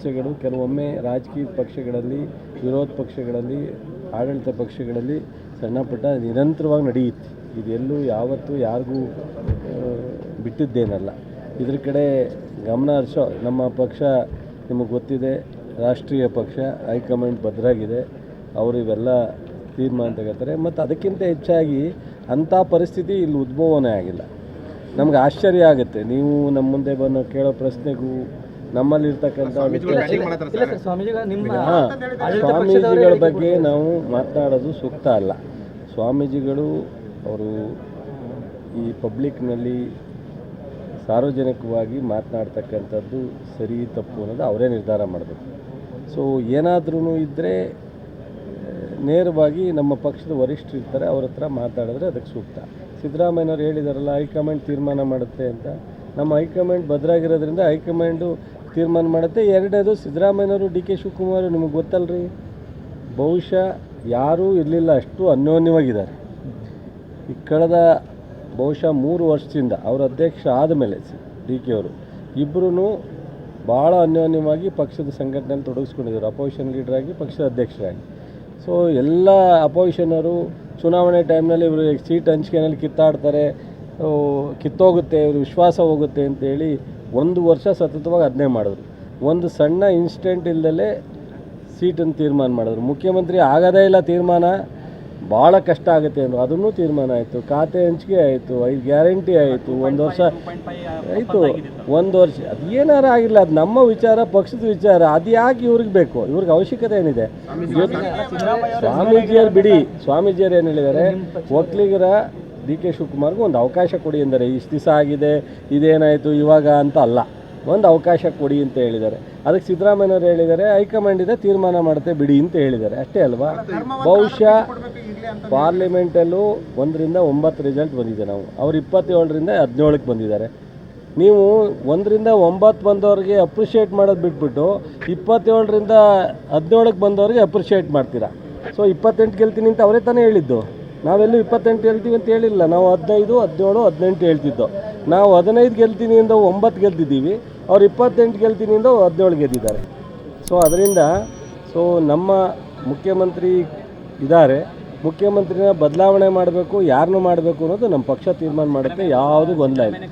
ಪಕ್ಷಗಳು, ಕೆಲವೊಮ್ಮೆ ರಾಜಕೀಯ ಪಕ್ಷಗಳಲ್ಲಿ, ವಿರೋಧ ಪಕ್ಷಗಳಲ್ಲಿ, ಆಡಳಿತ ಪಕ್ಷಗಳಲ್ಲಿ ಸಣ್ಣ ಪುಟ್ಟ ನಿರಂತರವಾಗಿ ನಡೆಯುತ್ತೆ. ಇದೆಲ್ಲೂ ಯಾವತ್ತೂ ಯಾರಿಗೂ ಬಿಟ್ಟಿದ್ದೇನಲ್ಲ. ಇದ್ರ ಕಡೆ ಗಮನ ಹರಿಸೋ, ನಮ್ಮ ಪಕ್ಷ ನಿಮಗೆ ಗೊತ್ತಿದೆ, ರಾಷ್ಟ್ರೀಯ ಪಕ್ಷ, ಹೈಕಮಾಂಡ್ ಭದ್ರಾಗಿದೆ. ಅವರು ಇವೆಲ್ಲ ತೀರ್ಮಾನ ತಗೋತಾರೆ. ಮತ್ತು ಅದಕ್ಕಿಂತ ಹೆಚ್ಚಾಗಿ ಅಂಥ ಪರಿಸ್ಥಿತಿ ಇಲ್ಲಿ ಉದ್ಭವನೇ ಆಗಿಲ್ಲ. ನಮ್ಗೆ ಆಶ್ಚರ್ಯ ಆಗುತ್ತೆ. ನೀವು ನಮ್ಮ ಮುಂದೆ ಬಂದು ಕೇಳೋ ಪ್ರಶ್ನೆಗೂ ನಮ್ಮಲ್ಲಿರ್ತಕ್ಕಂಥ ಸ್ವಾಮೀಜಿಗಳ ಬಗ್ಗೆ ನಾವು ಮಾತನಾಡೋದು ಸೂಕ್ತ ಅಲ್ಲ. ಸ್ವಾಮೀಜಿಗಳು ಅವರು ಈ ಪಬ್ಲಿಕ್ನಲ್ಲಿ ಸಾರ್ವಜನಿಕವಾಗಿ ಮಾತನಾಡ್ತಕ್ಕಂಥದ್ದು ಸರಿ ತಪ್ಪು ಅನ್ನೋದು ಅವರೇ ನಿರ್ಧಾರ ಮಾಡಬೇಕು. ಸೊ ಏನಾದ್ರೂ ಇದ್ದರೆ ನೇರವಾಗಿ ನಮ್ಮ ಪಕ್ಷದ ವರಿಷ್ಠರು ಇರ್ತಾರೆ ಅವ್ರ ಹತ್ರ ಮಾತಾಡಿದ್ರೆ ಅದಕ್ಕೆ ಸೂಕ್ತ. ಸಿದ್ದರಾಮಯ್ಯನವ್ರು ಹೇಳಿದಾರಲ್ಲ ಹೈಕಮಾಂಡ್ ತೀರ್ಮಾನ ಮಾಡುತ್ತೆ ಅಂತ. ನಮ್ಮ ಹೈಕಮಾಂಡ್ ಭದ್ರಾಗಿರೋದ್ರಿಂದ ಹೈಕಮಾಂಡು ತೀರ್ಮಾನ ಮಾಡುತ್ತೆ. ಎರಡನೇದು ಸಿದ್ದರಾಮಯ್ಯನವರು, ಡಿ ಕೆ ಶಿವಕುಮಾರ್ ನಿಮಗೆ ಗೊತ್ತಲ್ರಿ? ಬಹುಶಃ ಯಾರೂ ಇರಲಿಲ್ಲ, ಅಷ್ಟು ಅನ್ಯೋನ್ಯವಾಗಿದ್ದಾರೆ. ಈ ಕಳೆದ ಬಹುಶಃ ಮೂರು ವರ್ಷದಿಂದ ಅವರ ಅಧ್ಯಕ್ಷ ಆದಮೇಲೆ ಡಿ ಕೆ ಅವರು ಇಬ್ಬರೂ ಭಾಳ ಅನ್ಯೋನ್ಯವಾಗಿ ಪಕ್ಷದ ಸಂಘಟನೆಯಲ್ಲಿ ತೊಡಗಿಸ್ಕೊಂಡಿದ್ದರು. ಅಪೋಸಿಷನ್ ಲೀಡರಾಗಿ ಪಕ್ಷದ ಅಧ್ಯಕ್ಷರಾಗಿ. ಸೊ ಎಲ್ಲ ಅಪೋಸಿಷನರು ಚುನಾವಣೆ ಟೈಮ್ನಲ್ಲಿ ಇವರು ಸೀಟ್ ಹಂಚಿಕೆನಲ್ಲಿ ಕಿತ್ತಾಡ್ತಾರೆ. ಕಿತ್ತೋಗುತ್ತೆ ಇವರು ವಿಶ್ವಾಸ ಹೋಗುತ್ತೆ ಅಂತೇಳಿ ಒಂದು ವರ್ಷ ಸತತವಾಗಿ ಅದನ್ನೇ ಮಾಡಿದ್ರು. ಒಂದು ಸಣ್ಣ ಇನ್ಸಿಡೆಂಟ್ ಇಲ್ದಲೇ ಸೀಟನ್ನು ತೀರ್ಮಾನ ಮಾಡಿದ್ರು. ಮುಖ್ಯಮಂತ್ರಿ ಆಗೋದೇ ಇಲ್ಲ ತೀರ್ಮಾನ ಭಾಳ ಕಷ್ಟ ಆಗುತ್ತೆ ಅಂದರು. ಅದನ್ನು ತೀರ್ಮಾನ ಆಯಿತು. ಖಾತೆ ಹಂಚಿಕೆ ಆಯಿತು. ಐದು ಗ್ಯಾರಂಟಿ ಆಯಿತು. ಒಂದು ವರ್ಷ ಆಯಿತು. ಒಂದು ವರ್ಷ ಅದು ಏನಾರ ಆಗಿಲ್ಲ ಅದು ನಮ್ಮ ವಿಚಾರ ಪಕ್ಷದ ವಿಚಾರ. ಅದು ಯಾಕೆ ಇವ್ರಿಗೆ ಬೇಕು? ಇವ್ರಿಗೆ ಅವಶ್ಯಕತೆ ಏನಿದೆ? ಇವತ್ತು ಸ್ವಾಮೀಜಿಯರು ಬಿಡಿ. ಸ್ವಾಮೀಜಿಯರು ಏನು ಹೇಳಿದ್ದಾರೆ? ಒಕ್ಕಲಿಗರ ಡಿ ಕೆ ಶಿವಕುಮಾರ್ಗೂ ಒಂದು ಅವಕಾಶ ಕೊಡಿ ಎಂದರೆ ಇಷ್ಟು ದಿವಸ ಆಗಿದೆ, ಇದೇನಾಯಿತು, ಇವಾಗ ಅಂತ ಅಲ್ಲ. ಒಂದು ಅವಕಾಶ ಕೊಡಿ ಅಂತ ಹೇಳಿದ್ದಾರೆ. ಅದಕ್ಕೆ ಸಿದ್ದರಾಮಯ್ಯವರು ಹೇಳಿದ್ದಾರೆ, ಹೈಕಮಾಂಡ್ ಇದೆ, ತೀರ್ಮಾನ ಮಾಡುತ್ತೆ, ಬಿಡಿ ಅಂತ ಹೇಳಿದ್ದಾರೆ. ಅಷ್ಟೇ ಅಲ್ವಾ? ಬಹುಶಃ ಪಾರ್ಲಿಮೆಂಟಲ್ಲೂ ಒಂದರಿಂದ ಒಂಬತ್ತು ರಿಸಲ್ಟ್ ಬಂದಿದೆ ನಾವು. ಅವ್ರು ಇಪ್ಪತ್ತೇಳರಿಂದ ಹದಿನೇಳಕ್ಕೆ ಬಂದಿದ್ದಾರೆ. ನೀವು ಒಂದರಿಂದ ಒಂಬತ್ತು ಬಂದವ್ರಿಗೆ ಅಪ್ರಿಷಿಯೇಟ್ ಮಾಡೋದು ಬಿಟ್ಬಿಟ್ಟು ಇಪ್ಪತ್ತೇಳರಿಂದ ಹದಿನೇಳಕ್ಕೆ ಬಂದವ್ರಿಗೆ ಅಪ್ರಿಷಿಯೇಟ್ ಮಾಡ್ತೀರಾ? ಸೊ ಇಪ್ಪತ್ತೆಂಟು ಗೆಲ್ತೀನಿ ಅಂತ ಅವರೇ ತಾನೇ ಹೇಳಿದ್ದು. ನಾವೆಲ್ಲೂ ಇಪ್ಪತ್ತೆಂಟು ಗೆಲ್ತೀವಿ ಅಂತ ಹೇಳಿಲ್ಲ. ನಾವು ಹದಿನೈದು, ಹದಿನೇಳು, ಹದಿನೆಂಟು ಹೇಳ್ತಿದ್ದೋ. ನಾವು ಹದಿನೈದು ಗೆಲ್ತೀನಿ ಅಂತ ಒಂಬತ್ತು ಗೆಲ್ತಿದ್ದೀವಿ. ಅವ್ರು ಇಪ್ಪತ್ತೆಂಟು ಗೆಲ್ತೀನಿ ಅಂತ ಹದಿನೇಳು ಗೆದ್ದಿದ್ದಾರೆ. ಸೊ ಅದರಿಂದ ಸೊ ನಮ್ಮ ಮುಖ್ಯಮಂತ್ರಿ ಇದ್ದಾರೆ. ಮುಖ್ಯಮಂತ್ರಿನ ಬದಲಾವಣೆ ಮಾಡಬೇಕು ಯಾರನ್ನೂ ಮಾಡಬೇಕು ಅನ್ನೋದು ನಮ್ಮ ಪಕ್ಷ ತೀರ್ಮಾನ ಮಾಡುತ್ತೆ ಯಾವುದೂ ಗೊಂದಲ ಇಲ್ಲ.